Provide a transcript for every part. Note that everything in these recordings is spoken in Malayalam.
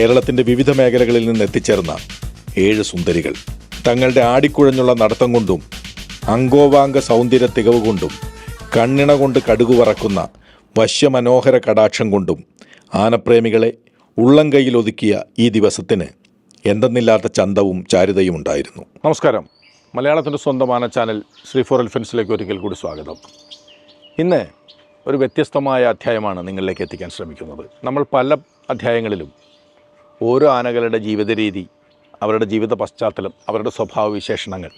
കേരളത്തിന്റെ വിവിധ മേഖലകളിൽ നിന്ന് എത്തിച്ചേർന്ന ഏഴ് സുന്ദരികൾ. തങ്ങളുടെ ആടിക്കുഴഞ്ഞുള്ള നടത്തം കൊണ്ടും അങ്കോവാംഗ സൗന്ദര്യ തികവ് കൊണ്ടും കണ്ണിണ കൊണ്ട് കടുകു വറക്കുന്ന വശ്യമനോഹര കടാക്ഷം കൊണ്ടും ആനപ്രേമികളെ ഉള്ളം കൈയിൽ ഒതുക്കിയ ഈ ദിവസത്തിന് എന്തെന്നില്ലാത്ത ചന്തവും ചാരിതയും ഉണ്ടായിരുന്നു. നമസ്കാരം. മലയാളത്തിന്റെ സ്വന്തമാണ് ചാനൽ ശ്രീ ഫോർ എൽഫൻസിലേക്ക് ഒരിക്കൽ കൂടി സ്വാഗതം. ഇന്ന് ഒരു വ്യത്യസ്തമായ അധ്യായമാണ് നിങ്ങളിലേക്ക് എത്തിക്കാൻ ശ്രമിക്കുന്നത്. നമ്മൾ പല അധ്യായങ്ങളിലും ഓരോ ആനകളുടെ ജീവിത രീതി അവരുടെ ജീവിത പശ്ചാത്തലം അവരുടെ സ്വഭാവ വിശേഷണങ്ങൾ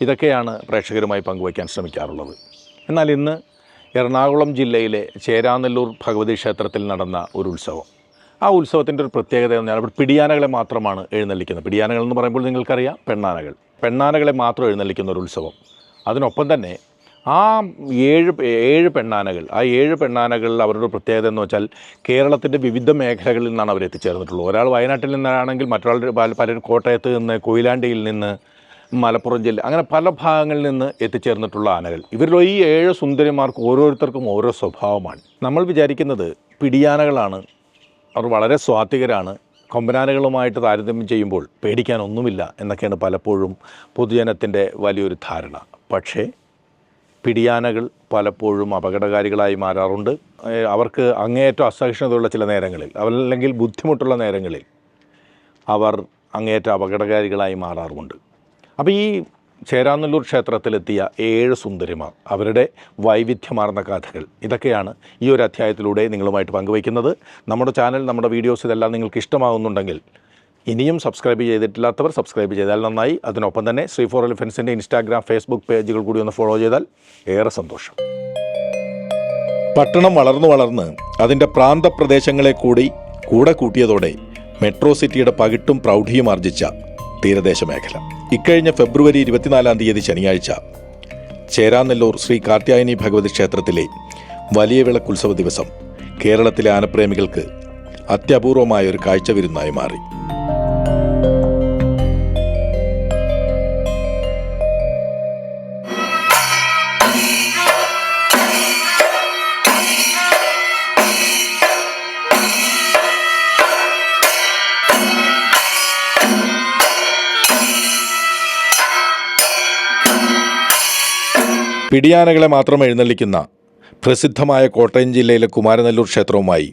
ഇതൊക്കെയാണ് പ്രേക്ഷകരുമായി പങ്കുവയ്ക്കാൻ ശ്രമിക്കാറുള്ളത്. എന്നാൽ ഇന്ന് എറണാകുളം ജില്ലയിലെ ചേരാനല്ലൂർ ഭഗവതി ക്ഷേത്രത്തിൽ നടന്ന ഒരു ഉത്സവം. ആ ഉത്സവത്തിന്റെ ഒരു പ്രത്യേകത എന്ന് പറഞ്ഞാൽ പിടിയാനകളെ മാത്രമാണ് എഴുന്നള്ളിക്കുന്നത്. പിടിയാനകൾ എന്ന് പറയുമ്പോൾ നിങ്ങൾക്കറിയാം പെണ്ണാനകൾ. പെണ്ണാനകളെ മാത്രം എഴുന്നള്ളിക്കുന്ന ഒരു ഉത്സവം. അതിനൊപ്പം തന്നെ ആ ഏഴ് ഏഴ് പെണ്ണാനകൾ ആ ഏഴ് പെണ്ണാനകളിൽ അവരുടെ പ്രത്യേകത എന്ന് വെച്ചാൽ കേരളത്തിന്റെ വിവിധ മേഖലകളിൽ നിന്നാണ് അവർ എത്തിച്ചേർന്നിട്ടുള്ളത്. ഒരാൾ വയനാട്ടിൽ നിന്നാണെങ്കിൽ മറ്റൊരാൾ പല- പലരും കോട്ടയത്ത് നിന്ന് കൊയിലാണ്ടിയിൽ നിന്ന് മലപ്പുറം ജില്ല അങ്ങനെ പല ഭാഗങ്ങളിൽ നിന്ന് എത്തിച്ചേർന്നിട്ടുള്ള ആനകൾ. ഇവരിൽ ഈ ഏഴ് സുന്ദരിമാർക്ക് ഓരോരുത്തർക്കും ഓരോ സ്വഭാവമാണ്. നമ്മൾ വിചാരിക്കുന്നത് പിടിയാനകളാണ്. അവർ വളരെ സ്വാത്വികരാണ്. കൊമ്പനാനകളുമായിട്ട് താരതമ്യം ചെയ്യുമ്പോൾ പേടിക്കാനൊന്നുമില്ല എന്നൊക്കെയാണ് പലപ്പോഴും പൊതുജനത്തിന്റെ വലിയൊരു ധാരണ. പക്ഷേ പിടിയാനകൾ പലപ്പോഴും അപകടകാരികളായി മാറാറുണ്ട്. അവർക്ക് അങ്ങേയറ്റം അസഹിഷ്ണുതയുള്ള ചില നേരങ്ങളിൽ അല്ലെങ്കിൽ ബുദ്ധിമുട്ടുള്ള നേരങ്ങളിൽ അവർ അങ്ങേയറ്റം അപകടകാരികളായി മാറാറുമുണ്ട്. അപ്പോൾ ഈ ചേരാനല്ലൂർ ക്ഷേത്രത്തിലെത്തിയ ഏഴ് സുന്ദരിമാർ അവരുടെ വൈവിധ്യമാർന്ന കഥകൾ ഇതൊക്കെയാണ് ഈ ഒരു അധ്യായത്തിലൂടെ നിങ്ങളുമായിട്ട് പങ്കുവയ്ക്കുന്നത്. നമ്മുടെ ചാനൽ നമ്മുടെ വീഡിയോസ് ഇതെല്ലാം നിങ്ങൾക്ക് ഇഷ്ടമാകുന്നുണ്ടെങ്കിൽ ഇനിയും സബ്സ്ക്രൈബ് ചെയ്തിട്ടില്ലാത്തവർ സബ്സ്ക്രൈബ് ചെയ്താൽ നന്നായി. അതിനൊപ്പം തന്നെ ശ്രീ ഫോർ എലിഫൻസിന്റെ ഇൻസ്റ്റാഗ്രാം ഫേസ്ബുക്ക് പേജുകൾ കൂടി ഒന്ന് ഫോളോ ചെയ്താൽ ഏറെ സന്തോഷം. പട്ടണം വളർന്നു വളർന്ന് അതിന്റെ പ്രാന്തപ്രദേശങ്ങളെ കൂടി കൂടെ കൂട്ടിയതോടെ മെട്രോ സിറ്റിയുടെ പകിട്ടും പ്രൗഢിയും ആർജിച്ച തീരദേശ മേഖല. ഇക്കഴിഞ്ഞ ഫെബ്രുവരി ഇരുപത്തിനാലാം തീയതി ശനിയാഴ്ച ചേരാനെല്ലൂർ ശ്രീ കാർത്യായനി ഭഗവതി ക്ഷേത്രത്തിലെ വലിയ വിളക്കുത്സവ ദിവസം കേരളത്തിലെ ആനപ്രേമികൾക്ക് അത്യപൂർവമായ ഒരു കാഴ്ച വിരുന്നായി മാറി. പിടിയാനകളെ മാത്രം എഴുന്നള്ളിക്കുന്ന പ്രസിദ്ധമായ കോട്ടയം ജില്ലയിലെ കുമാരനെല്ലൂർ ക്ഷേത്രവുമായി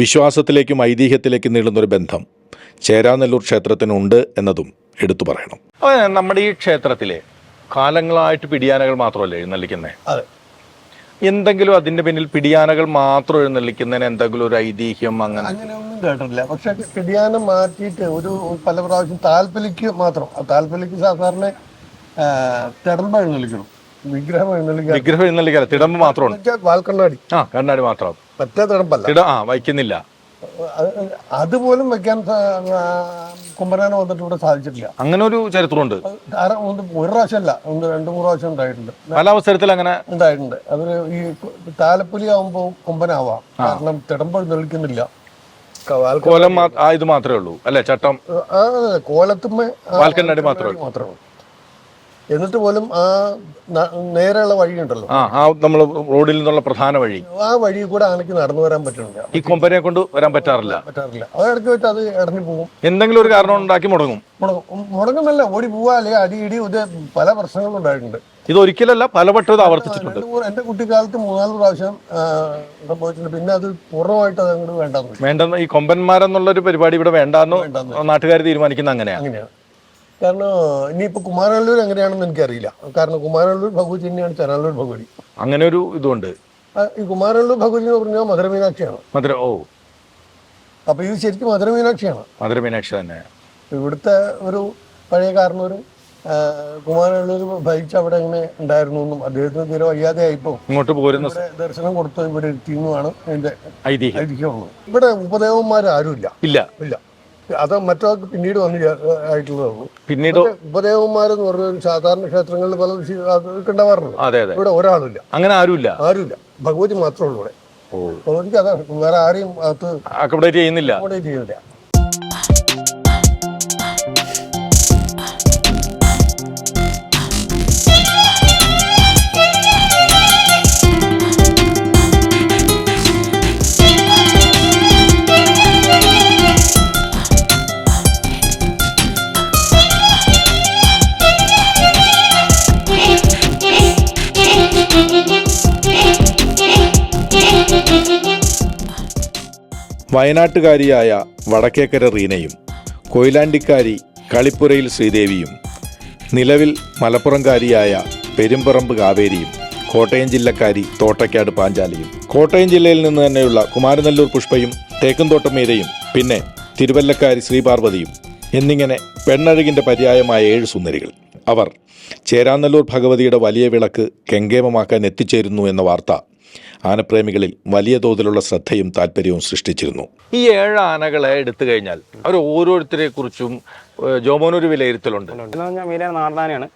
വിശ്വാസത്തിലേക്കും ഐതിഹ്യത്തിലേക്കും നീളുന്നൊരു ബന്ധം ചേരാനെല്ലൂർ ക്ഷേത്രത്തിനുണ്ട് എന്നതും എടുത്തു പറയണം. നമ്മുടെ ഈ ക്ഷേത്രത്തിലെ കാലങ്ങളായിട്ട് പിടിയാനകൾ മാത്രമല്ല എഴുന്നള്ളിക്കുന്നത് അതെ. എന്തെങ്കിലും അതിന്റെ പിന്നിൽ പിടിയാനകൾ മാത്രം എഴുന്നള്ളിക്കുന്നതിന് എന്തെങ്കിലും ഒരു ഐതിഹ്യം അങ്ങനെ? അങ്ങനെയൊന്നും കേട്ടിട്ടില്ല. പക്ഷെ പിടിയാനം മാറ്റിയിട്ട് ഒരു പല പ്രാവശ്യം താൽപ്പലിക്ക് മാത്രം ആ താല്പര്യക്ക് സാധാരണ തിടമ്പ എഴുന്നള്ളിക്കണം. വിഗ്രഹം എഴുന്നള്ളിക്കാൻ വിഗ്രഹം എഴുന്നള്ളിക്കാതെ തിടമ്പ് മാത്രമാണ്. വാൽക്കണ്ണാടി. ആ കണ്ണാടി മാത്രം. മറ്റേ തിടമ്പല്ല. തിട ആ വയ്ക്കുന്നില്ല. അത് അതുപോലും വെക്കാൻ കുമ്പനാനം വന്നിട്ട് ഇവിടെ സാധിച്ചിട്ടില്ല. അങ്ങനെ ഒരു ചരിത്രമുണ്ട് ഒരു പ്രാവശ്യമല്ല ഒന്ന് രണ്ട് മൂന്ന് പ്രാവശ്യം ഉണ്ടായിട്ടുണ്ട്. പല അവസരത്തിൽ അങ്ങനെ ഉണ്ടായിട്ടുണ്ട്. അതൊരു ഈ താലപ്പൊലി ആവുമ്പോൾ കുമ്പനാവാം. കാരണം തിടമ്പ് എഴുന്നള്ളിക്കുന്നില്ല കോലം ഇത് മാത്രമേ ഉള്ളൂ. അല്ലെ ചട്ടം? കോലത്തുമ്മേ വാൽക്കണ്ണാടി മാത്രമേ മാത്രമേ എന്നിട്ട് പോലും ആ നേരെയുള്ള വഴിയുണ്ടല്ലോ. ആ ആ നമ്മൾ റോഡിൽ നിന്നുള്ള പ്രധാന വഴി. ആ വഴി കൂടെ ആനയ്ക്ക് നടന്നു വരാൻ പറ്റുന്നില്ല ഈ കൊമ്പനെ കൊണ്ട് വരാൻ പറ്റാറില്ല. പറ്റാറില്ല. അത് ഇടയ്ക്ക് വെച്ച് അത് ഇടഞ്ഞു പോകും. എന്തെങ്കിലും ഒരു കാരണം ഉണ്ടാക്കി മുടങ്ങും. മുടങ്ങും. മുടങ്ങുന്നല്ല ഓടി പോവാ അല്ലെങ്കിൽ അടി ഇടി ഇത് പല പ്രശ്നങ്ങളും ഉണ്ടായിട്ടുണ്ട്. ഇത് ഒരിക്കലല്ല പലവട്ടം ഇത് ആവർത്തിച്ചിട്ടുണ്ട്. എന്റെ കുട്ടിക്കാലത്ത് മൂന്നാൽ പ്രാവശ്യം സംഭവിച്ചിട്ടുണ്ട്. പിന്നെ അത് പൂർണമായിട്ട് അത് അങ്ങോട്ട് വേണ്ടെന്ന്. വേണ്ടെന്ന് ഈ കൊമ്പന്മാരെന്നുള്ളൊരു പരിപാടി ഇവിടെ വേണ്ടാന്ന് നാട്ടുകാർ തീരുമാനിക്കുന്ന അങ്ങനെയാണ്. അങ്ങനെയാണ്. കാരണം ഇനിയിപ്പോ കുമാരനല്ലൂർ എങ്ങനെയാണെന്ന് എനിക്കറിയില്ല. കാരണം കുമാരനല്ലൂർ ഭഗവതി തന്നെയാണ് ചെറാനല്ലൂർ ഭഗവതി. അങ്ങനെ ഒരു ഇതുണ്ട്. ഈ കുമാരനല്ലൂർ ഭഗവതി എന്ന് പറഞ്ഞാൽ മധുര മീനാക്ഷിയാണ്. മധുര ഓ. അപ്പൊ ഇത് ശരിക്കും മധുര മീനാക്ഷിയാണ്. മധുര മീനാക്ഷി തന്നെ. ഇവിടുത്തെ ഒരു പഴയ കാരണവരും കുമാരനല്ലൂർ ഭരിച്ച് അവിടെ എങ്ങനെ ഉണ്ടായിരുന്നു എന്നും അദ്ദേഹത്തിന് തീരെ വയ്യാതെ ആയിപ്പോ ഇങ്ങോട്ട് പോരുന്ന ദർശനം കൊടുത്തു ഇവിടെ എത്തിയെന്നുമാണ് അതിന്റെ ഐതിഹ്യം. ഇവിടെ ആരും ഇല്ല ഇല്ല. ഇല്ല. അത് മറ്റൊക്കെ പിന്നീട് വന്ന് ആയിട്ടുള്ളതാണ് പിന്നീട് ഉപദേവന്മാരെന്ന് പറഞ്ഞ സാധാരണ ക്ഷേത്രങ്ങളിൽ പല കണ്ടവാറുണ്ട്. ഉണ്ടാവാറുണ്ട് അതെ അതെ. ഇവിടെ ഒരാളില്ല. അങ്ങനെ ആരുമില്ല? ആരുമില്ല. ഭഗവതി മാത്രമേ ഉള്ളൂ ഇവിടെ. ഭഗവതിക്ക് അതാണ് വേറെ ആരെയും അകത്ത് അക്കോമഡേറ്റ് ചെയ്യുന്നില്ല. അക്കോമഡേറ്റ് ചെയ്യുന്നില്ല. വയനാട്ടുകാരിയായ വടക്കേക്കര റീനയും കൊയിലാണ്ടിക്കാരി കളിപ്പുരയിൽ ശ്രീദേവിയും നിലവിൽ മലപ്പുറംകാരിയായ പെരുമ്പറമ്പ് കാവേരിയും കോട്ടയം ജില്ലക്കാരി തോട്ടക്കാട് പാഞ്ചാലിയും. കോട്ടയം ജില്ലയിൽ നിന്ന് തന്നെയുള്ള കുമാരനെല്ലൂർ പുഷ്പയും തേക്കുംതോട്ടം മീരയും പിന്നെ തിരുവല്ലക്കാരി ശ്രീപാർവതിയും എന്നിങ്ങനെ പെണ്ണഴകിന്റെ പര്യായമായ ഏഴ് സുന്ദരികൾ. അവർ ചേരാനല്ലൂർ ഭഗവതിയുടെ വലിയ വിളക്ക് കെങ്കേമമാക്കാൻ എത്തിച്ചേരുന്നു എന്ന വാർത്ത ആനപ്രേമികളിൽ വലിയ തോതിലുള്ള ശ്രദ്ധയും താല്പര്യവും സൃഷ്ടിച്ചിരുന്നു. ഈ ഏഴ് ആനകളെ എടുത്തു കഴിഞ്ഞാൽ അവർ ഓരോരുത്തരെ കുറിച്ചും ജോമോനൊരു വിലയിരുത്തലുണ്ട്. എന്ന് പറഞ്ഞാൽ മീര നാടനാനയാണ്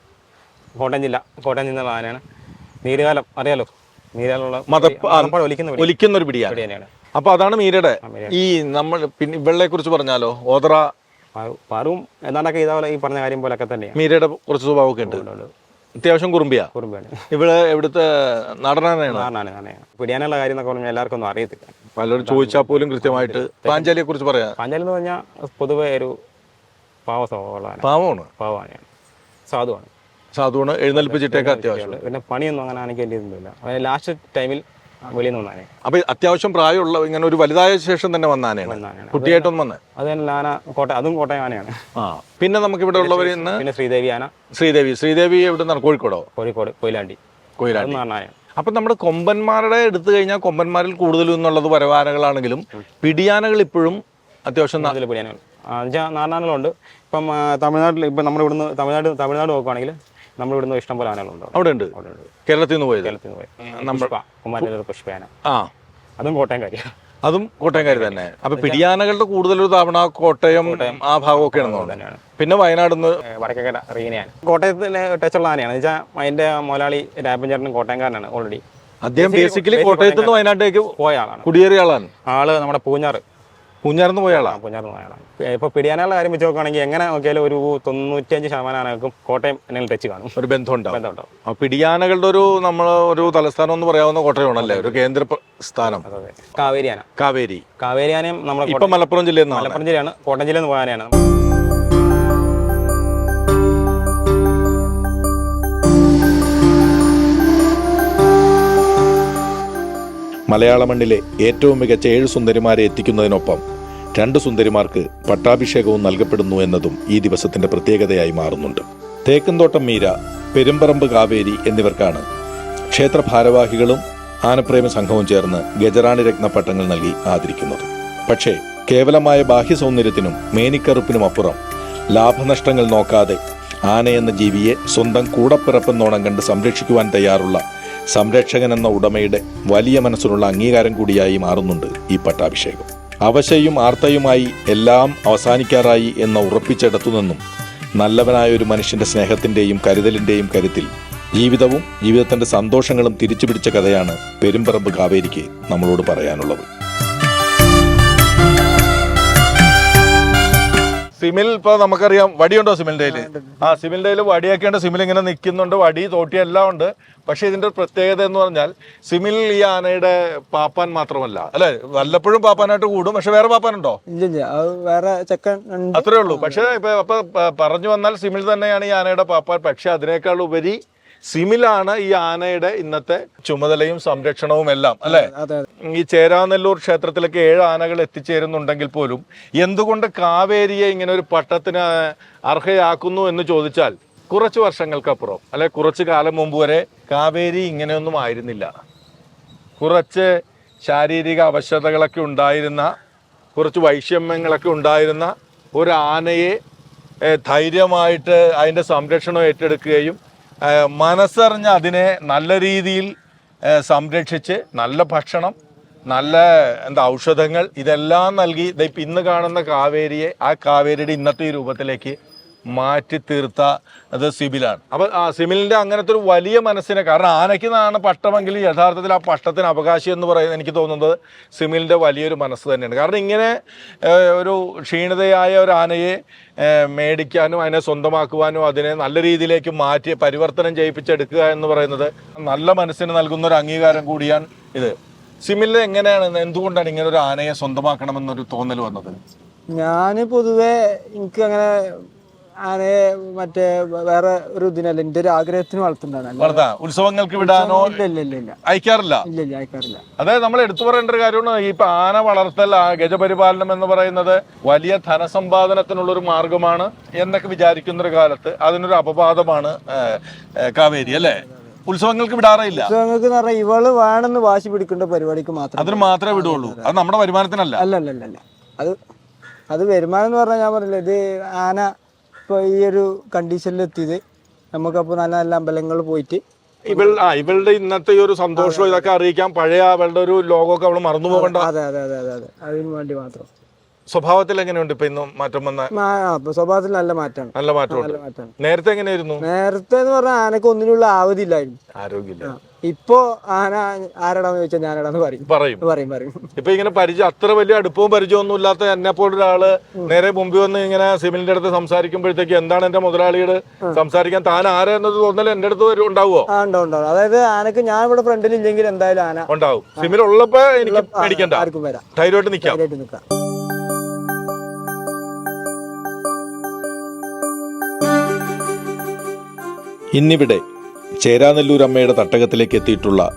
കോട്ടയം ജില്ല കോട്ടയം ജില്ല ആനയാണ്. നീരുകാലം അറിയാലോ? മതപ്പ- മതപ്പാട് ഒലിക്കുന്ന ഒരു പിടിയാണ്. പിടി അപ്പൊ അതാണ് മീരയുടെ മീരയുടെ. ഈ നമ്മൾ പിന്നെ ഇവളെ കുറിച്ച് പറഞ്ഞാലോ? ഓതറ പാറു- പാറുവും എന്താണ്ടൊക്കെ ഇതേപോലെ ഈ പറഞ്ഞ കാര്യം പോലൊക്കെ തന്നെയാണ്. മീരയുടെ കുറച്ച് സ്വഭാവമൊക്കെ ഉണ്ട്. അത്യാവശ്യം കുറുമ്പിയാ? കുറുമ്പിയാണ്. ഇവിടെ ഇവിടുത്തെ നടനാണ് പിടിയാനുള്ള കാര്യം എന്നൊക്കെ പറഞ്ഞാൽ എല്ലാവർക്കും ഒന്നും അറിയത്തില്ല. പലരും ചോദിച്ചാൽ പോലും കൃത്യമായിട്ട് പാഞ്ചാലിയെ കുറിച്ച് പറയാം? പാഞ്ചാലി എന്ന് പറഞ്ഞാൽ പൊതുവെ ഒരു പാവ സ്വഭാവമുള്ള പാവമാണ്? പാവമാണ്. സാധുവാണ്. സാധുവാണ് എഴുന്നേൽപ്പിച്ചിട്ടേക്ക് അത്യാവശ്യം പിന്നെ പണിയൊന്നും അങ്ങനെ ആണെങ്കിൽ വലിയ ഇതൊന്നുമില്ല. ലാസ്റ്റ് ടൈമിൽ വെളിയിൽ നിന്ന് വന്നാനേ അപ്പൊ അത്യാവശ്യം പ്രായമുള്ള ഇങ്ങനെ ഒരു വലുതായ ശേഷം തന്നെ വന്നാനാണ് കുട്ടിയായിട്ടൊന്നും വന്നേ? അത് തന്നെ ആന കോട്ടയം അതും കോട്ടയം ആനയാണ്. ആ പിന്നെ നമുക്ക് ഇവിടെ ഉള്ളവർ ഇന്ന് പിന്നെ ശ്രീദേവി ആന. ശ്രീദേവി. ശ്രീദേവി എവിടെ നിന്നാണ്? കോഴിക്കോടോ? കോഴിക്കോട് കൊയിലാണ്ടി. കൊയിലാണ്ടി. ആനയാണ് അപ്പൊ നമ്മുടെ കൊമ്പന്മാരുടെ എടുത്തു കഴിഞ്ഞാൽ കൊമ്പന്മാരിൽ കൂടുതലും എന്നുള്ളത് വരവാനകളാണെങ്കിലും പിടിയാനകൾ ഇപ്പോഴും അത്യാവശ്യം നാട്ടിലെ പിടിയാനകൾ. നാരണാനുകളുണ്ട് ഇപ്പം തമിഴ്നാട്ടിൽ ഇപ്പം നമ്മുടെ ഇവിടുന്ന് തമിഴ്നാട് തമിഴ്നാട് നോക്കുവാണെങ്കിൽ നമ്മൾ ഇവിടുന്ന് ഇഷ്ടം പോലെ ആനകളുണ്ട് അവിടെ. ഉണ്ട് കേരളത്തിൽ നിന്ന് പോയത്? കേരളത്തിൽ നിന്ന് പോയി പുഷ്പ കുമാരന്റെ പുഷ്പയാന. ആ. അതും കോട്ടയം കാര്യം അതും കോട്ടയംകാരി തന്നെ. അപ്പൊ പിടിയാനകളുടെ കൂടുതൽ തവണ കോട്ടയം ആ ഭാഗമൊക്കെയാണെന്ന് തന്നെയാണ് പിന്നെ വയനാട് നിന്ന് വടക്കേക്കര റീനയാണ് കോട്ടയത്തിന് ടച്ചുള്ള ആനയാണ്. അതിന്റെ വെച്ചാൽ അതിന്റെ മുതലാളി രാപ്പഞ്ചേട്ടനും കോട്ടയംകാരനാണ് ഓൾറെഡി അദ്ദേഹം ബേസിക്കലി കോട്ടയത്ത് നിന്ന് വയനാട്ടിലേക്ക് പോയ ആളാണ്. കുടിയേറിയ ആളാണ്. ആൾ നമ്മുടെ പൂഞ്ഞാറ്. പൂഞ്ഞാർന്ന് പോയാളാണ് കുഞ്ഞാർന്ന് പോയാളാണ് ഇപ്പൊ ഇപ്പോൾ പിടിയാനുള്ള കാര്യം വെച്ച് നോക്കുകയാണെങ്കിൽ എങ്ങനെ നോക്കിയാലും ഒരു തൊണ്ണൂറ്റഞ്ച് ശതമാനം ആനകൾക്കും കോട്ടയം എന്തെങ്കിലും ടച്ച് കാണും. ഒരു ബന്ധമുണ്ടാവും. ആ പിടിയാനകളുടെ ഒരു നമ്മൾ ഒരു തലസ്ഥാനം എന്ന് പറയാവുന്ന കോട്ടയമാണല്ലേ? ഒരു കേന്ദ്ര സ്ഥാനം. കാവേരി ആന കാവേരി കാവേരി. ആനയും നമ്മളെ ഇപ്പൊ മലപ്പുറം ജില്ലയിൽ മലപ്പുറം ജില്ലയാണ്. കോട്ടയം ജില്ലയിൽ നിന്ന് പോയ മലയാള മണ്ണിലെ ഏറ്റവും മികച്ച ഏഴ് സുന്ദരിമാരെ എത്തിക്കുന്നതിനൊപ്പം രണ്ട് സുന്ദരിമാർക്ക് പട്ടാഭിഷേകവും നൽകപ്പെടുന്നു എന്നതും ഈ ദിവസത്തിന്റെ പ്രത്യേകതയായി മാറുന്നുണ്ട്. തേക്കന്തോട്ടം മീര പെരുമ്പറമ്പ് കാവേരി എന്നിവർക്കാണ് ക്ഷേത്ര ഭാരവാഹികളും ആനപ്രേമ സംഘവും ചേർന്ന് ഗജറാണി രത്ന പട്ടങ്ങൾ നൽകി ആദരിക്കുന്നത്. പക്ഷേ കേവലമായ ബാഹ്യ സൗന്ദര്യത്തിനും മേനിക്കറുപ്പിനും അപ്പുറം ലാഭനഷ്ടങ്ങൾ നോക്കാതെ ആനയെന്ന ജീവിയെ സ്വന്തം കൂടപ്പിറപ്പെന്നോണം കണ്ട് സംരക്ഷിക്കുവാൻ തയ്യാറുള്ള സംരക്ഷകൻ എന്ന ഉടമയുടെ വലിയ മനസ്സിലുള്ള അംഗീകാരം കൂടിയായി മാറുന്നുണ്ട് ഈ പട്ടാഭിഷേകം. അവശയും ആർത്തയുമായി എല്ലാം അവസാനിക്കാറായി എന്ന ഉറപ്പിച്ചെടുത്തുനിന്നും നല്ലവനായ ഒരു മനുഷ്യന്റെ സ്നേഹത്തിന്റെയും കരുതലിന്റെയും കരുത്തിൽ ജീവിതവും ജീവിതത്തിന്റെ സന്തോഷങ്ങളും തിരിച്ചുപിടിച്ച കഥയാണ് പെരുമ്പറമ്പ് കാവേരിക്ക് നമ്മളോട് പറയാനുള്ളത്. സിമിൽ ഇപ്പൊ നമുക്കറിയാം വടിയുണ്ടോ സിമിൽ കയ്യിൽ? ആ സിമിൽ കയ്യിൽ വടിയൊക്കെയുണ്ട് സിമിൽ ഇങ്ങനെ നിൽക്കുന്നുണ്ട് വടി തോട്ടി എല്ലാം ഉണ്ട്. പക്ഷെ ഇതിന്റെ ഒരു പ്രത്യേകത എന്ന് പറഞ്ഞാൽ സിമിൽ ഈ ആനയുടെ പാപ്പാൻ മാത്രമല്ല. അല്ലെ? വല്ലപ്പോഴും പാപ്പാനായിട്ട് കൂടും. പക്ഷെ വേറെ പാപ്പാനുണ്ടോ? വേറെ ചെക്കൻ ഉണ്ട്. അത്രേ ഉള്ളൂ. പക്ഷെ ഇപ്പൊ അപ്പൊ പറഞ്ഞു വന്നാൽ സിമിൽ തന്നെയാണ് ഈ ആനയുടെ പാപ്പാൻ. പക്ഷെ അതിനേക്കാൾ ഉപരി സിമിലാണ് ഈ ആനയുടെ ഇന്നത്തെ ചുമതലയും സംരക്ഷണവും എല്ലാം അല്ലെ? ഈ ചേരാനെല്ലൂർ ക്ഷേത്രത്തിലേക്ക് ഏഴ് ആനകൾ എത്തിച്ചേരുന്നുണ്ടെങ്കിൽ പോലും എന്തുകൊണ്ട് കാവേരിയെ ഇങ്ങനെ ഒരു പട്ടത്തിന് അർഹയാക്കുന്നു എന്ന് ചോദിച്ചാൽ കുറച്ച് വർഷങ്ങൾക്കപ്പുറം അല്ലെ? കുറച്ച് കാലം മുമ്പ് വരെ കാവേരി ഇങ്ങനെയൊന്നും ആയിരുന്നില്ല. കുറച്ച് ശാരീരിക അവശതകളൊക്കെ ഉണ്ടായിരുന്ന കുറച്ച് വൈഷമ്യങ്ങളൊക്കെ ഉണ്ടായിരുന്ന ഒരു ആനയെ ധൈര്യമായിട്ട് അതിന്റെ സംരക്ഷണം ഏറ്റെടുക്കുകയും മനസ്സറിഞ്ഞ് അതിനെ നല്ല രീതിയിൽ സംരക്ഷിച്ച് നല്ല ഭക്ഷണം നല്ല എന്താ ഔഷധങ്ങൾ ഇതെല്ലാം നൽകി. ഇന്ന് കാണുന്ന കാവേരിയെ ആ കാവേരിയുടെ ഇന്നത്തെ രൂപത്തിലേക്ക് മാറ്റി തീർത്ത അത് സിബിലാണ്. അപ്പൊ ആ സിമിലിന്റെ അങ്ങനത്തെ ഒരു വലിയ മനസ്സിനെ കാരണം ആനയ്ക്ക് നാണ് പട്ടമെങ്കിൽ യഥാർത്ഥത്തിൽ ആ പട്ടത്തിന് അവകാശം എന്ന് പറയുന്നത് എനിക്ക് തോന്നുന്നത് സിമിലിന്റെ വലിയൊരു മനസ്സ് തന്നെയാണ്. കാരണം ഇങ്ങനെ ഒരു ക്ഷീണിതയായ ഒരു ആനയെ മേടിക്കാനും അതിനെ സ്വന്തമാക്കുവാനും അതിനെ നല്ല രീതിയിലേക്ക് മാറ്റി പരിവർത്തനം ചെയ്യിപ്പിച്ചെടുക്കുക എന്ന് പറയുന്നത് നല്ല മനസ്സിന് നൽകുന്ന ഒരു അംഗീകാരം കൂടിയാണ് ഇത്. സിമിൽ എങ്ങനെയാണ് എന്തുകൊണ്ടാണ് ഇങ്ങനെ ഒരു ആനയെ സ്വന്തമാക്കണമെന്നൊരു തോന്നൽ വന്നത്? ഞാൻ പൊതുവേ എനിക്ക് അങ്ങനെ ആനയെ മറ്റേ വേറെ ഒരു ഇതിനല്ല എന്റെ ഒരു ആഗ്രഹത്തിന് വളർത്തുന്നതാണ്. വളർത്താ? ഉത്സവങ്ങൾക്ക് വിടാനോ ഇല്ല ഇല്ല ഇല്ല ഇല്ല. അയക്കാറില്ല? ഇല്ല ഇല്ല അയക്കാറില്ല. അതായത് നമ്മൾ എടുത്തു പറയേണ്ട ഒരു കാര്യമാണ് ഈ ഇപ്പൊ ആന വളർത്തൽ ആ ഗജപരിപാലനം എന്ന് പറയുന്നത് വലിയ ധനസമ്പാദനത്തിനുള്ള ഒരു മാർഗമാണ് എന്നൊക്കെ വിചാരിക്കുന്ന ഒരു കാലത്ത് അതിനൊരു അപവാദമാണ് കാവേരി അല്ലേ? ഉത്സവങ്ങൾക്ക് വിടാറില്ല ഉത്സവങ്ങൾക്ക് പറഞ്ഞാൽ ഇവൾ വേണമെന്ന് വാശി പിടിക്കേണ്ട പരിപാടിക്ക് മാത്രം അതിന് മാത്രമേ വിടുള്ളൂ. അത് നമ്മുടെ വരുമാനത്തിനല്ല. അല്ല അല്ല അല്ല അല്ല. അത് അത് വരുമാനം എന്ന് പറഞ്ഞാൽ ഞാൻ പറഞ്ഞില്ല ഇത് ആന ഇപ്പോൾ ഈ ഒരു കണ്ടീഷനിൽ എത്തിയത്. നമുക്കപ്പോൾ നല്ല നല്ല അമ്പലങ്ങൾ പോയിട്ട് ഇവൾ ആ ഇവളുടെ ഇന്നത്തെ ഈ ഒരു സന്തോഷം ഇതൊക്കെ അറിയിക്കാൻ പഴയ അവളുടെ ഒരു ലോകമൊക്കെ അവൾ മറന്നു പോകണ്ട അതെ അതെ അതെ അതെ അതെ. അതിന് വേണ്ടി മാത്രം. സ്വഭാവത്തിൽ എങ്ങനെയുണ്ട് ഇപ്പൊ ഇന്നും മാറ്റം വന്ന? സ്വഭാവത്തിൽ നല്ല മാറ്റമാണ്. നല്ല മാറ്റമുണ്ട്. നേരത്തെ എങ്ങനെയായിരുന്നു? നേരത്തെ എന്ന് പറഞ്ഞാൽ ആനക്ക് ഒന്നിനുള്ള ആവതില്ലായിരുന്നു. ആരോഗ്യമില്ല. ഇപ്പോ ആന ആരടാന്ന് ചോദിച്ചാൽ ഞാനടാന്ന് പറയും. പറയും. പറയും പറയും. ഇപ്പൊ ഇങ്ങനെ പരിചയം അത്ര വലിയ അടുപ്പവും പരിചയവും ഒന്നും ഇല്ലാത്ത എന്നെ ഒരാൾ നേരെ മുമ്പിൽ വന്ന് ഇങ്ങനെ സിമിലിന്റെ അടുത്ത് സംസാരിക്കുമ്പോഴത്തേക്ക് എന്താണ് എന്റെ മുതലാളിയോട് സംസാരിക്കാൻ? താൻ ആരെന്നത് തോന്നൽ എന്റെ അടുത്ത് ഉണ്ടാവുമോ ഉണ്ടാവും അതായത് ആനക്ക് ഞാൻ ഇവിടെ ഫ്രണ്ടിൽ ഇല്ലെങ്കിൽ എന്തായാലും ആന ഉണ്ടാവും. സിമിൽ ഉള്ളപ്പോ എനിക്ക് പേടിക്കണ്ട. ആർക്കും വരാം. ധൈര്യമായിട്ട് നിൽക്കാം ഇന്നിവിടെ ചേരാനെല്ലൂർ അമ്മയുടെ തട്ടകത്തിലേക്ക് എത്തിയിട്ടുള്ള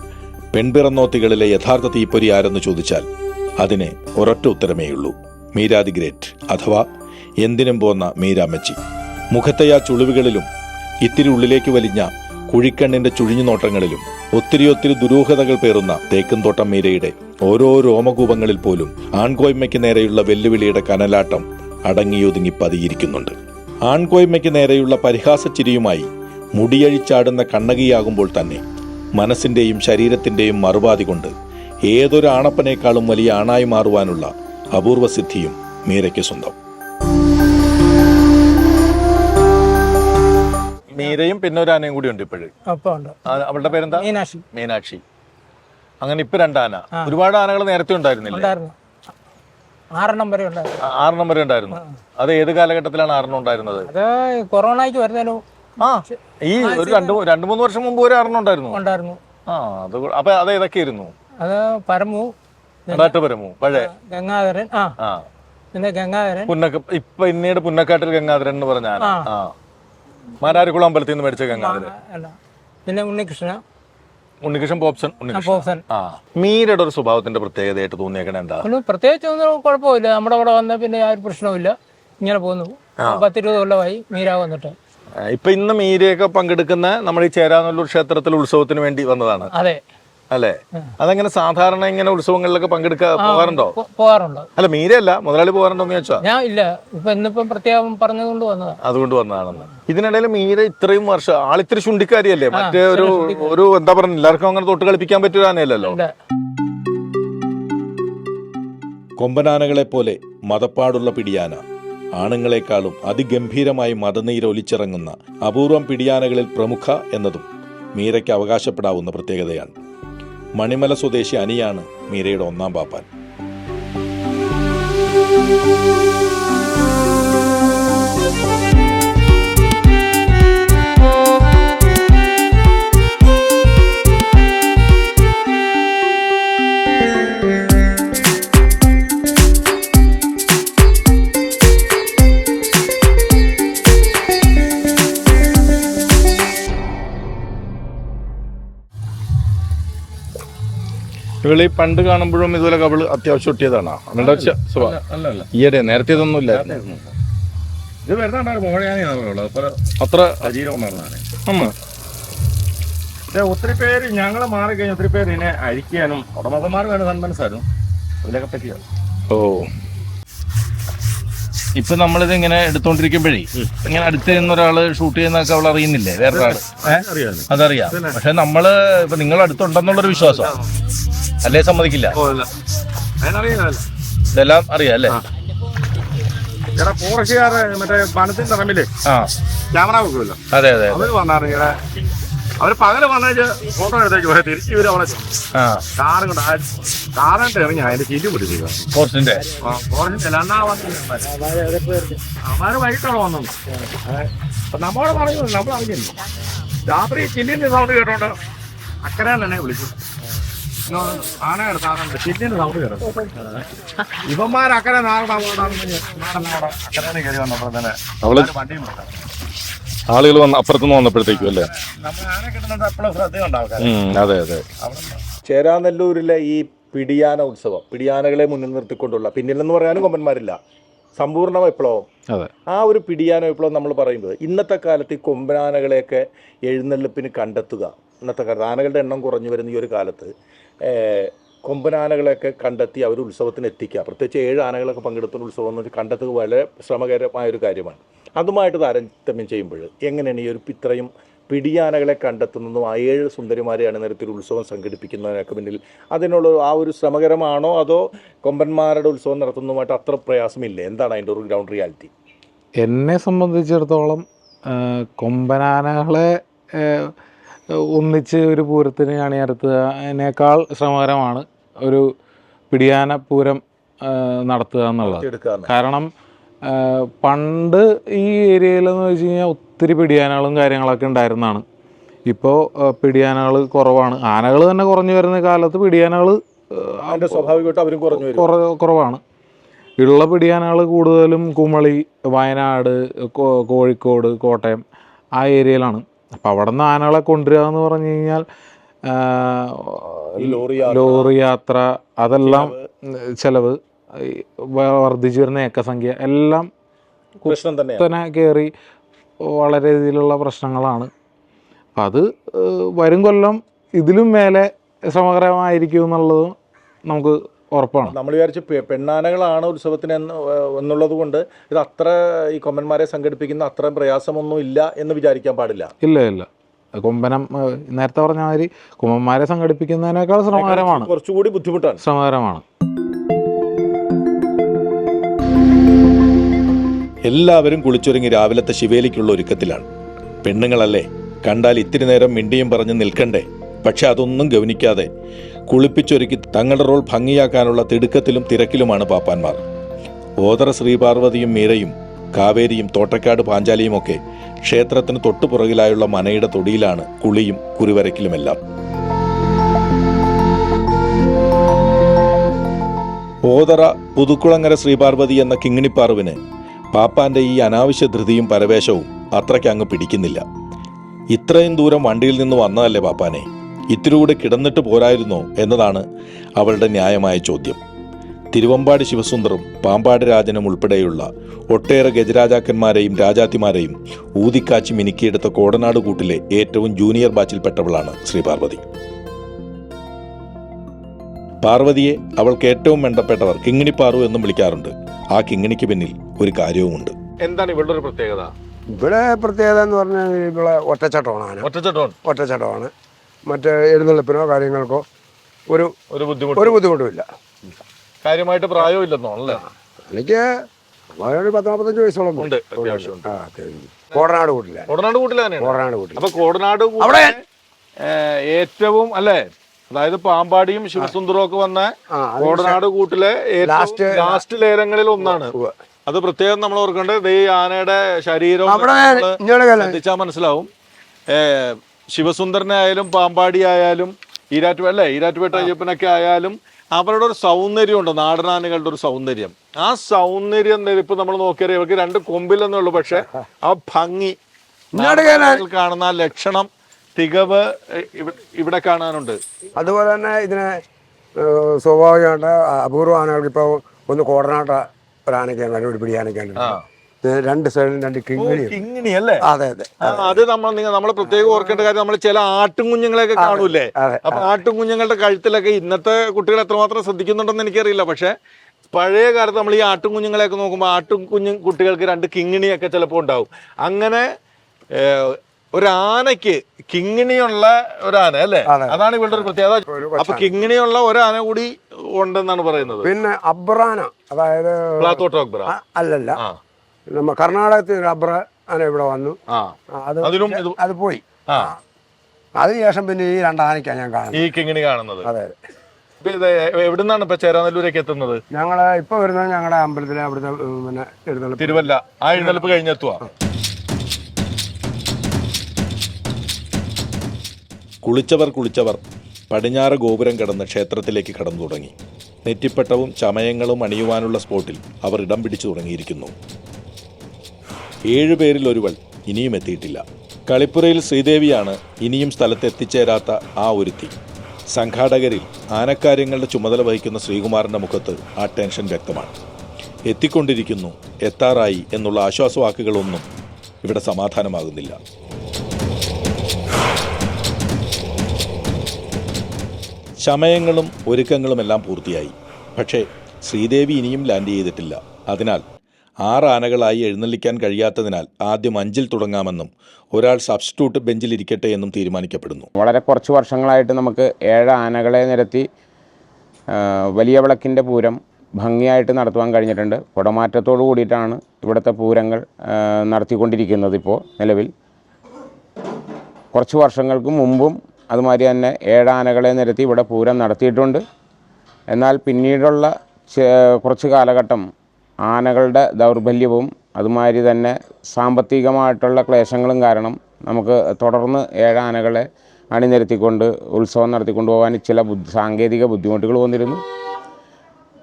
പെൺപിറന്നോത്തികളിലെ യഥാർത്ഥ തീപ്പൊരി ആരെന്ന് ചോദിച്ചാൽ അതിന് ഒരൊറ്റ ഉത്തരമേയുള്ളൂ. Meera the great. അഥവാ എന്തിനും പോന്ന മീരാമച്ചി മുഖത്തെ ആ ചുളിവുകളിലും ഇത്തിരി ഉള്ളിലേക്ക് വലിഞ്ഞ കുഴിക്കണ്ണിന്റെ ചുഴിഞ്ഞു നോട്ടങ്ങളിലും ഒത്തിരി ഒത്തിരി ദുരൂഹതകൾ പേറുന്ന തേക്കുംതോട്ടം മീരയുടെ ഓരോ രോമകൂപങ്ങളിൽ പോലും ആൺകോയ്മയ്ക്ക് നേരെയുള്ള വെല്ലുവിളിയുടെ കനലാട്ടം അടങ്ങിയൊതുങ്ങി പതിയിരിക്കുന്നുണ്ട്. ആൺകോയ്മയ്ക്ക് നേരെയുള്ള പരിഹാസച്ചിരിയുമായി മുടിയഴിച്ചാടുന്ന കണ്ണകിയാകുമ്പോൾ തന്നെ മനസ്സിന്റെയും ശരീരത്തിന്റെയും മറുപാതി കൊണ്ട് ഏതൊരു ആണപ്പനേക്കാളും വലിയ ആണായി മാറുവാനുള്ള അപൂർവ സിദ്ധിയും മീരയ്ക്ക് സ്വന്തം. മീരയും പിന്നെ ഒരു ആനയും കൂടി ഉണ്ട് ഇപ്പോഴും. അപ്പൊ ഉണ്ട്. അവളുടെ പേരെന്താ? മീനാക്ഷി. മീനാക്ഷി. അങ്ങനെ ഇപ്പൊ രണ്ടാന ഒരുപാട് ആനകൾ നേരത്തെ ഉണ്ടായിരുന്നില്ല? ഉണ്ടായിരുന്നു. ആറെണ്ണം വരെ ഉണ്ടായിരുന്നു. ആറെണ്ണം വരെ ഉണ്ടായിരുന്നു. അത് ഏത് കാലഘട്ടത്തിലാണ് ആറെണ്ണം ഉണ്ടായിരുന്നത്? അത് കൊറോണയ്ക്ക് വരുന്നതിന് ആ ഈ ഒരു രണ്ട് രണ്ട് മൂന്ന് വർഷം മുമ്പ് ഒരു ആറെണ്ണം ഉണ്ടായിരുന്നു. ഉണ്ടായിരുന്നു. ആ അത് അപ്പൊ അത് ഏതൊക്കെയായിരുന്നു അത് പരമു പരമു പഴയ. ഗംഗാധരൻ ആ. പിന്നെ ഗംഗാധരൻ. പുന്നക്ക ഇപ്പൊ പിന്നീട് പുന്നക്കാട്ടിൽ ഗംഗാധരൻ എന്ന് പറഞ്ഞ ആ. മാരാരിക്കുളം അമ്പലത്തിൽ നിന്ന് മേടിച്ച ഗംഗാധരൻ. പിന്നെ ഉണ്ണികൃഷ്ണ. ഉണ്ണികൃഷ്ണൻ പോപ്സൺ പോസൻ ആ. മീരയുടെ ഒരു സ്വഭാവത്തിന്റെ പ്രത്യേകതയായിട്ട് തോന്നിയേക്കണ എന്താ? പ്രത്യേകിച്ച് ഒന്നും കുഴപ്പമില്ല. നമ്മുടെ അവിടെ വന്ന പിന്നെ ആ ഒരു പ്രശ്നവും ഇങ്ങനെ പോകുന്നു. പത്തിരുപത് കൊല്ലമായി മീരാ വന്നിട്ട്. ഇപ്പൊ ഇന്ന് മീരയൊക്കെ പങ്കെടുക്കുന്ന നമ്മുടെ ഈ ചേരാനല്ലൂർ ക്ഷേത്രത്തിൽ ഉത്സവത്തിന് വേണ്ടി വന്നതാണ്. അതെ. അല്ലെ? അതെങ്ങനെ സാധാരണ ഇങ്ങനെ ഉത്സവങ്ങളിലൊക്കെ പങ്കെടുക്കാൻ പോകാറുണ്ടോ? പോകാറുണ്ടോ. അല്ല മീരയല്ല മുതലാളി പോകാറുണ്ടോ എന്ന് ചോദിച്ചാ ഞാൻ ഇല്ല. ഇപ്പൊ ഇന്നിപ്പം പ്രത്യേകം പറഞ്ഞതുകൊണ്ട് വന്നതാണ് അതുകൊണ്ട് വന്നതാണെന്ന്. ഇതിനിടയിൽ മീര ഇത്രയും വർഷം ആളിത്തിരി ചുണ്ടിക്കാരിയല്ലേ? മറ്റേ ഒരു ഒരു എന്താ പറയുക എല്ലാവർക്കും അങ്ങനെ തൊട്ട് കളിപ്പിക്കാൻ പറ്റിയ ആനയല്ലല്ലോ? കൊമ്പനാനകളെ പോലെ മതപ്പാടുള്ള പിടിയാന. ആണുങ്ങളെക്കാളും അതിഗംഭീരമായി മതനീരൊലിച്ചിറങ്ങുന്ന അപൂർവം പിടിയാനകളിൽ പ്രമുഖ എന്നതും മീരയ്ക്ക് അവകാശപ്പെടാവുന്ന പ്രത്യേകതയാണ്. മണിമല സ്വദേശി അനിയാണ് മീരയുടെ ഒന്നാം പാപ്പാൻ. ഇവൾ പണ്ട് കാണുമ്പോഴും ഇതുപോലെ കവിൾ അത്യാവശ്യം ഒട്ടിയതാണോ. ഈയിടെ നേരത്തെ ഇതൊന്നും ഇല്ലായിരുന്നു ഇത് വരുന്നുണ്ടായിരുന്നു മോഴയാനിയാണ് അത്ര ഒത്തിരി പേര് ഞങ്ങൾ കഴിഞ്ഞ ഒത്തിരി പേര് ഇതിനെ അഴിക്കാനും ഉടമസ്ഥന്മാർ വേണ്ട സന്മനസ്സായിരുന്നു അതിലൊക്കെ പറ്റിയത്. ഓ. ഇപ്പൊ നമ്മളിത് ഇങ്ങനെ എടുത്തോണ്ടിരിക്കുമ്പോഴേ ഇങ്ങനെ അടുത്ത് നിന്ന് ഒരാൾ ഷൂട്ട് ചെയ്യുന്നൊക്കെ അവൾ അറിയുന്നില്ലേ? വേറൊരാൾ അറിയാമല്ലോ അതറിയാം. പക്ഷെ നമ്മൾ ഇപ്പൊ നിങ്ങൾ അടുത്തുണ്ടെന്നുള്ളൊരു വിശ്വാസം അല്ലേ സമ്മതിക്കില്ല? ഇതെല്ലാം അറിയാം അല്ലേ? ഇവിടെ ഫോറസ്റ്റുകാർ മറ്റേ വനത്തിന്റെ റമ്മിൽ ക്യാമറ വെക്കുമല്ലോ അതെ അതെ അവർ ഇവിടെ അവർ പകൽ വന്നേച്ച് ഫോട്ടോ എടുത്തേക്ക് പോയി തിരിച്ച് ഇവർ അവിടെ കാറും കൊണ്ട് കാറിട്ട് ഇറങ്ങി അതിന്റെ ചിരി പിടിച്ചിരിക്കുക ഫോറസ്റ്റിന്റെ അവർ വൈകിട്ടാണ് വന്നത്. അപ്പൊ നമ്മളോട് പറഞ്ഞു നമ്മൾ അറിഞ്ഞില്ല രാത്രി ചില്ലിന്റെ സൗണ്ട് കേട്ടോണ്ട് അക്കരെ തന്നെ വിളിച്ചു. ആന എടുത്താറുണ്ട് പിന്നീട് സൗണ്ട് കയറും ഇവന്മാരക്കരെ നാടൻ നാടൻ അക്കരെ കയറി വന്നപ്പോൾ തന്നെ അവൾ വണ്ടിയും വിട്ടു. ആളുകൾ വന്ന് അപ്പുറത്തുനിന്ന് വന്നപ്പോഴത്തേക്കും അല്ലേ? അതെ അതെ. ചേരാനെല്ലൂരിലെ ഈ പിടിയാന ഉത്സവം പിടിയാനകളെ മുന്നിൽ നിർത്തിക്കൊണ്ടുള്ള പിന്നിലെന്ന് പറയാനും കൊമ്പന്മാരില്ല. സമ്പൂർണ വിപ്ലവം. അതെ. ആ ഒരു പിടിയാന വിപ്ലവം നമ്മൾ പറയുമ്പോൾ ഇന്നത്തെ കാലത്ത് ഈ കൊമ്പനാനകളെയൊക്കെ എഴുന്നള്ളിപ്പിന് കണ്ടെത്തുക. ഇന്നത്തെ കാലത്ത് ആനകളുടെ എണ്ണം കുറഞ്ഞു വരുന്ന ഈ ഒരു കാലത്ത് കൊമ്പനാനകളെയൊക്കെ കണ്ടെത്തി അവർ ഉത്സവത്തിന് എത്തിക്കുക. പ്രത്യേകിച്ച് ഏഴ് ആനകളൊക്കെ പങ്കെടുത്തുന്ന ഉത്സവം എന്ന് വെച്ചാൽ കണ്ടെത്തുക വളരെ ശ്രമകരമായ ഒരു കാര്യമാണ്. അതുമായിട്ട് താരതമ്യം ചെയ്യുമ്പോൾ എങ്ങനെയാണ് ഈ ഒരു ഇത്രയും പിടിയാനകളെ കണ്ടെത്തുന്നതും ആ ഏഴ് സുന്ദരിമാരെ അണിനിരത്തിൽ ഉത്സവം സംഘടിപ്പിക്കുന്നതിനൊക്കെ പിന്നിൽ അതിനുള്ള ആ ഒരു ശ്രമകരമാണോ അതോ കൊമ്പന്മാരുടെ ഉത്സവം നടത്തുന്നതുമായിട്ട് അത്ര പ്രയാസമില്ല? എന്താണ് അതിന്റെ ഒരു ഗ്രൗണ്ട് റിയാലിറ്റി എന്നെ സംബന്ധിച്ചിടത്തോളം കൊമ്പനാനകളെ ഒന്നിച്ച് ഒരു പൂരത്തിന് അണിനിരത്തുന്നതിനേക്കാൾ ശ്രമകരമാണ് ഒരു പിടിയാന പൂരം നടത്തുക എന്നുള്ളത്. കാരണം പണ്ട് ഈ ഏരിയയിലെന്ന് വെച്ച് കഴിഞ്ഞാൽ ഒത്തിരി പിടിയാനകളും കാര്യങ്ങളൊക്കെ ഉണ്ടായിരുന്നതാണ് ഇപ്പോൾ പിടിയാനകൾ കുറവാണ്. ആനകൾ തന്നെ കുറഞ്ഞു വരുന്ന കാലത്ത് പിടിയാനകൾ സ്വാഭാവികമായിട്ട് അവരും കുറഞ്ഞു കുറവാണ്. ഉള്ള പിടിയാനകൾ കൂടുതലും കുമളി വയനാട് കോഴിക്കോട് കോട്ടയം ആ ഏരിയയിലാണ്. അപ്പം അവിടെ നിന്ന് ആനകളെ കൊണ്ടുവരിക എന്ന് പറഞ്ഞു കഴിഞ്ഞാൽ ലോറി യാത്ര, ലോറി യാത്ര അതെല്ലാം ചിലവ്. വർദ്ധിച്ചു വരുന്ന ഏക്കസംഖ്യ എല്ലാം തന്നെ കയറി വളരെ രീതിയിലുള്ള പ്രശ്നങ്ങളാണ്. അപ്പം അത് വരും കൊല്ലം ഇതിലും മേലെ സമഗ്രമായിരിക്കും എന്നുള്ളതും നമുക്ക് ഉറപ്പാണ്. നമ്മൾ വിചാരിച്ച് പെണ്ണാനകളാണ് ഉത്സവത്തിന് എന്ന് എന്നുള്ളത് കൊണ്ട് ഇത് അത്ര ഈ കൊമ്പന്മാരെ സംഘടിപ്പിക്കുന്ന അത്ര പ്രയാസമൊന്നും ഇല്ല എന്ന് വിചാരിക്കാൻ പാടില്ല. ഇല്ല ഇല്ല. കൊമ്പനം നേരത്തെ പറഞ്ഞ മാതിരി കുമ്പന്മാരെ സംഘടിപ്പിക്കുന്നതിനേക്കാൾ ശ്രമകരമാണ്. കുറച്ചുകൂടി ബുദ്ധിമുട്ടാണ്. ശ്രമകരമാണ്. എല്ലാവരും കുളിച്ചൊരുങ്ങി രാവിലത്തെ ശിവേലിക്കുള്ള ഒരുക്കത്തിലാണ്. പെണ്ണുങ്ങളല്ലേ കണ്ടാൽ ഇത്തിരി നേരം മിണ്ടിയും പറഞ്ഞ് നിൽക്കണ്ടേ? പക്ഷെ അതൊന്നും ഗവനിക്കാതെ കുളിപ്പിച്ചൊരുക്കി തങ്ങളുടെ റോൾ ഭംഗിയാക്കാനുള്ള തിടുക്കത്തിലും തിരക്കിലുമാണ് പാപ്പാന്മാർ. ഓതറ ശ്രീപാർവതിയും മീരയും കാവേരിയും തോട്ടക്കാട് പാഞ്ചാലിയും ഒക്കെ ക്ഷേത്രത്തിന് തൊട്ടുപുറകിലായുള്ള മനയുടെ തൊടിയിലാണ് കുളിയും കുറിവരക്കിലുമെല്ലാം ഓതറ പുതുക്കുളങ്ങര ശ്രീപാർവതി എന്ന കിങ്ങിണിപ്പാറുവിന് പാപ്പാന്റെ ഈ അനാവശ്യ ധൃതിയും പരവേശവും അത്രയ്ക്ക് അങ്ങ് പിടിക്കുന്നില്ല. ഇത്രയും ദൂരം വണ്ടിയിൽ നിന്ന് വന്നതല്ലേ പാപ്പാനെ? ഇത്തിരി കൂടെ കിടന്നിട്ട് പോരായിരുന്നോ എന്നതാണ് അവളുടെ ന്യായമായ ചോദ്യം. തിരുവമ്പാടി ശിവസുന്ദറും പാമ്പാട് രാജനും ഉൾപ്പെടെയുള്ള ഒട്ടേറെ ഗജരാജാക്കന്മാരെയും രാജാത്തിമാരെയും ഊതിക്കാച്ചി മിനുക്കിയെടുത്ത കോടനാട് കൂട്ടിലെ ഏറ്റവും ജൂനിയർ ബാച്ചിൽപ്പെട്ടവളാണ് ശ്രീ പാർവതി. പാർവതിയെ അവൾക്ക് ഏറ്റവും വേണ്ടപ്പെട്ടവർ കിങ്ങിണിപ്പാറു എന്നും വിളിക്കാറുണ്ട്. ആ കിങ്ങിണിക്ക് പിന്നിൽ ഒരു കാര്യവുമുണ്ട്. എന്താണ് ഇവളുടെ ഒരു പ്രത്യേകത? ഇവിടെ പ്രത്യേകത എന്ന് പറഞ്ഞാൽ ഇവിടെ ഒറ്റച്ചട്ടമാണ് ഒറ്റച്ചട്ടമാണ്. ഒറ്റച്ചട്ടമാണ്. മറ്റ് എഴുന്നള്ളിപ്പിനോ കാര്യങ്ങൾക്കോ ഒരു ഒരു ബുദ്ധിമുട്ട് ഒരു ബുദ്ധിമുട്ടുമില്ല. കാര്യമായിട്ട് പ്രായമില്ലെന്നോ അല്ലേ? എനിക്ക് ഒരു പത്ത് നാൽപ്പത്തഞ്ച് വയസ്സോളം ഉണ്ട്. ആ അത്യാവശ്യം കോടനാട് കൂട്ടില്ല കോടനാട് കൂട്ടില്ല കോടനാട് കൂട്ടില്ല അപ്പൊ കോടനാട് അവിടെ ഏറ്റവും അല്ലേ? അതായത് പാമ്പാടിയും ശിവസുന്ദരവും ഒക്കെ വന്ന കോടനാട് കൂട്ടിലെ ലാസ്റ്റ് ലാസ്റ്റ് ലേലങ്ങളിൽ ഒന്നാണ്. അത് പ്രത്യേകം നമ്മൾ ഓർക്കേണ്ടത് ഈ ആനയുടെ ശരീരം ശ്രദ്ധിച്ചാൽ മനസ്സിലാവും. ശിവസുന്ദരനെ ആയാലും പാമ്പാടി ആയാലും ഈരാറ്റുപേട്ട അല്ലേ ഈരാറ്റുപേട്ട അയ്യപ്പനൊക്കെ ആയാലും അവരുടെ ഒരു സൗന്ദര്യം ഉണ്ട് നാടനാനുകളുടെ ഒരു സൗന്ദര്യം. ആ സൗന്ദര്യം ഇപ്പൊ നമ്മൾ നോക്കിയാൽ ഇവർക്ക് രണ്ട് കൊമ്പില്ലെന്നേ ഉള്ളൂ പക്ഷെ ആ ഭംഗി കാണുന്ന ആ ലക്ഷണം തികവ് ഇവിടെ കാണാനുണ്ട്. അതുപോലെ തന്നെ ഇതിനെ സ്വാഭാവികമായിട്ട് അപൂർവ ആനകൾക്ക് ഇപ്പോൾ ഒന്ന് കോടനാട്ട ഒരു ആനയ്ക്കാണ് ഒരു പിടി ആനയ്ക്കാണ് രണ്ട് സൈഡിലും രണ്ട് കിങ്ങിണി കിങ്ങിണി അല്ലേ? അതെ അതെ. അത് നമ്മൾ നിങ്ങൾ നമ്മൾ പ്രത്യേകം ഓർക്കേണ്ട കാര്യം നമ്മൾ ചില ആട്ടും കുഞ്ഞുങ്ങളെയൊക്കെ കാണൂലേ അപ്പൊ ആട്ടും കുഞ്ഞുങ്ങളുടെ കഴുത്തിലൊക്കെ ഇന്നത്തെ കുട്ടികൾ എത്രമാത്രം ശ്രദ്ധിക്കുന്നുണ്ടെന്ന് എനിക്കറിയില്ല. പക്ഷെ പഴയ കാലത്ത് നമ്മൾ ഈ ആട്ടും കുഞ്ഞുങ്ങളെയൊക്കെ നോക്കുമ്പോൾ ആട്ടും കുഞ്ഞു കുട്ടികൾക്ക് രണ്ട് കിങ്ങിണിയൊക്കെ ചിലപ്പോൾ ഉണ്ടാവും. അങ്ങനെ ഒരു ആനയ്ക്ക് കിങ്ങിണിയുള്ള ഒരാന അല്ലേ? അതാണ് ഇവളുടെ ഒരു പ്രത്യേകത. അപ്പൊ കിങ്ങിണിയുള്ള ഒരാന കൂടി ഉണ്ടെന്നാണ് പറയുന്നത്. പിന്നെ അബ്രാന അതായത് അല്ലല്ല. നമ്മ കർണാടകത്തിൽ റബ്ബർ അങ്ങനെ ആന ഇവിടെ വന്നു. അത് ഇത് അത് പോയി. ആ. അതിനുശേഷം പിന്നെ ഈ രണ്ടാനയ്ക്കാണ് ഞാൻ കാണുന്നത്. ഈ കിങ്ങിണി കാണുന്നത്. അതെ ഇപ്പൊ ഇത് എവിടുന്നാണ് ഇപ്പൊ ചേരാനല്ലൂരേക്ക് എത്തുന്നത്? ഞങ്ങൾ ഇപ്പൊ വരുന്നത് ഞങ്ങളുടെ അമ്പലത്തിലെ അവിടുത്തെ ഉം, പിന്നെ എഴുന്നള്ളി തിരുവല്ല. ആ എഴുന്നള്ളിപ്പ് കഴിഞ്ഞെത്തുക കുളിച്ചവർ കുളിച്ചവർ പടിഞ്ഞാറ് ഗോപുരം കടന്ന് ക്ഷേത്രത്തിലേക്ക് കടന്നു തുടങ്ങി. നെറ്റിപ്പട്ടവും ചമയങ്ങളും അണിയുവാനുള്ള സ്പോട്ടിൽ അവർ ഇടം പിടിച്ചു തുടങ്ങിയിരിക്കുന്നു. ഏഴുപേരിൽ ഒരുവൾ ഇനിയും എത്തിയിട്ടില്ല. കളിപ്പുറയിൽ ശ്രീദേവിയാണ് ഇനിയും സ്ഥലത്ത് എത്തിച്ചേരാത്ത ആ ഒരുത്തി. സംഘാടകരിൽ ആനക്കാര്യങ്ങളുടെ ചുമതല വഹിക്കുന്ന ശ്രീകുമാറിന്റെ മുഖത്ത് ആ ടെൻഷൻ വ്യക്തമാണ്. എത്തിക്കൊണ്ടിരിക്കുന്നു എത്താറായി എന്നുള്ള ആശ്വാസവാക്കുകളൊന്നും ഇവിടെ സമാധാനമാകുന്നില്ല. ശമയങ്ങളും ഒരുക്കങ്ങളുമെല്ലാം പൂർത്തിയായി. പക്ഷേ ശ്രീദേവി ഇനിയും ലാൻഡ് ചെയ്തിട്ടില്ല. അതിനാൽ ആറ് ആനകളായി എഴുന്നള്ളിക്കാൻ കഴിയാത്തതിനാൽ ആദ്യം അഞ്ചിൽ തുടങ്ങാമെന്നും ഒരാൾ സബ്സ്റ്റിറ്റ്യൂട്ട് ബെഞ്ചിലിരിക്കട്ടെ എന്നും തീരുമാനിക്കപ്പെടുന്നു. വളരെ കുറച്ച് വർഷങ്ങളായിട്ട് നമുക്ക് ഏഴ് ആനകളെ നിരത്തി വലിയ വിളക്കിന്റെ പൂരം ഭംഗിയായിട്ട് നടത്തുവാൻ കഴിഞ്ഞിട്ടുണ്ട്. കുടമാറ്റത്തോടു കൂടിയിട്ടാണ് ഇവിടുത്തെ പൂരങ്ങൾ നടത്തിക്കൊണ്ടിരിക്കുന്നത് ഇപ്പോൾ നിലവിൽ. കുറച്ച് വർഷങ്ങൾക്ക് മുമ്പും അതുമാതിരി തന്നെ ഏഴ് ആനകളെ നിരത്തി ഇവിടെ പൂരം നടത്തിയിട്ടുണ്ട്. എന്നാൽ പിന്നീടുള്ള കുറച്ച് കാലഘട്ടം ആനകളുടെ ദൗർബല്യവും അതുമാതിരി തന്നെ സാമ്പത്തികമായിട്ടുള്ള ക്ലേശങ്ങളും കാരണം നമുക്ക് തുടർന്ന് ഏഴ് ആനകളെ അണിനിരത്തിക്കൊണ്ട് ഉത്സവം നടത്തിക്കൊണ്ട് പോകാൻ ചില ബുദ്ധി സാങ്കേതിക ബുദ്ധിമുട്ടുകൾ വന്നിരുന്നു.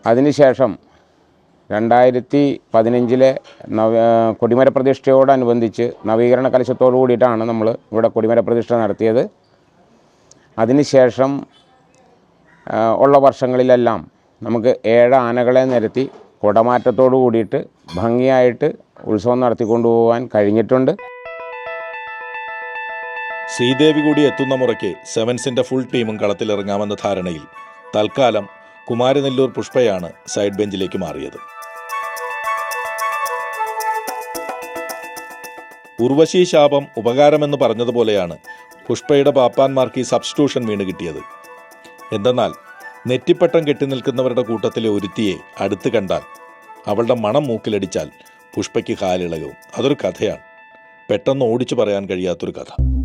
അതിനുശേഷം രണ്ടായിരത്തി പതിനഞ്ചിലെ നവ കൊടിമര പ്രതിഷ്ഠയോടനുബന്ധിച്ച് നവീകരണ കലശത്തോടു കൂടിയിട്ടാണ് നമ്മൾ ഇവിടെ കൊടിമര പ്രതിഷ്ഠ നടത്തിയത്. അതിനുശേഷം ഉള്ള വർഷങ്ങളിലെല്ലാം നമുക്ക് ഏഴ് ആനകളെ നിരത്തി കുടമാറ്റത്തോടു കൂടിയിട്ട് ഭംഗിയായിട്ട് ഉത്സവം നടത്തിക്കൊണ്ടു പോകാൻ കഴിഞ്ഞിട്ടുണ്ട്. ശ്രീദേവി കൂടി എത്തുന്ന മുറയ്ക്ക് സെവൻസിന്റെ ഫുൾ ടീമും കളത്തിലിറങ്ങാമെന്ന ധാരണയിൽ തൽക്കാലം കുമാരനെല്ലൂർ പുഷ്പയാണ് സൈഡ് ബെഞ്ചിലേക്ക് മാറിയത്. ഉർവശി ശാപം ഉപകാരമെന്ന് പറഞ്ഞതുപോലെയാണ് പുഷ്പയുടെ പാപ്പാന്മാർക്ക് ഈ സബ്സ്റ്റിറ്റ്യൂഷൻ വീണ് കിട്ടിയത്. എന്തെന്നാൽ നെറ്റിപ്പട്ടം കെട്ടി നിൽക്കുന്നവരുടെ കൂട്ടത്തിലെ ഒരുത്തിയെ അടുത്ത് കണ്ടാൽ അവളുടെ മണം മൂക്കിലടിച്ചാൽ പുഷ്പയ്ക്ക് കാലിളകും. അതൊരു കഥയാണ്. പെട്ടെന്ന് ഓടിച്ചു പറയാൻ കഴിയാത്തൊരു കഥ.